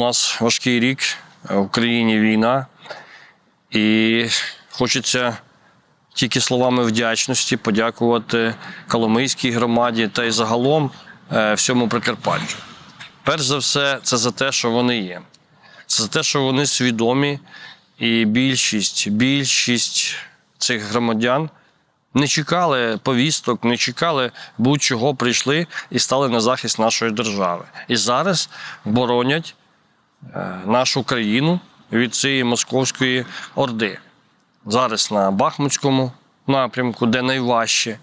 нас важкий рік, в Україні війна, і хочеться тільки словами вдячності подякувати Коломийській громаді та й загалом е, всьому Прикарпаттю. Перш за все, це за те, що вони є. Це за те, що вони свідомі, і більшість, більшість цих громадян не чекали повісток, не чекали будь-чого, прийшли і стали на захист нашої держави. І зараз боронять е, нашу країну від цієї московської орди. Зараз на Бахмутському напрямку, де найважче,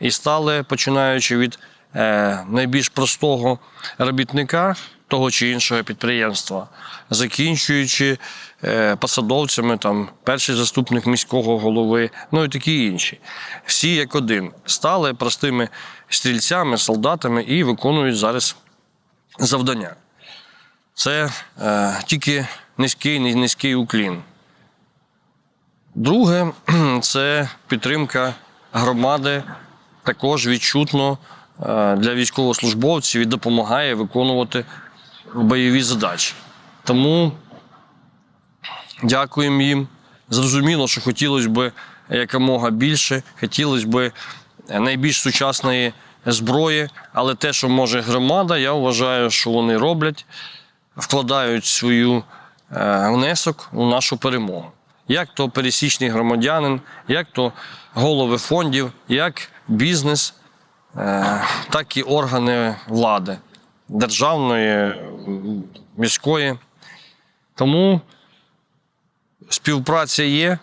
і стали, починаючи від е, найбільш простого робітника того чи іншого підприємства, закінчуючи е, посадовцями, там, перший заступник міського голови, ну і такі інші. Всі як один стали простими стрільцями, солдатами і виконують зараз завдання. Це е, тільки низький, низький уклін. Друге, це підтримка громади також відчутно е, для військовослужбовців і допомагає виконувати бойові задачі. Тому дякуємо їм. Зрозуміло, що хотілося б якомога більше, хотілося б найбільш сучасної зброї, але те, що може громада, я вважаю, що вони роблять, вкладають свою е, внесок у нашу перемогу. Як то пересічний громадянин, як то голови фондів, як бізнес, е, так і органи влади державної, міської. Тому співпраця є,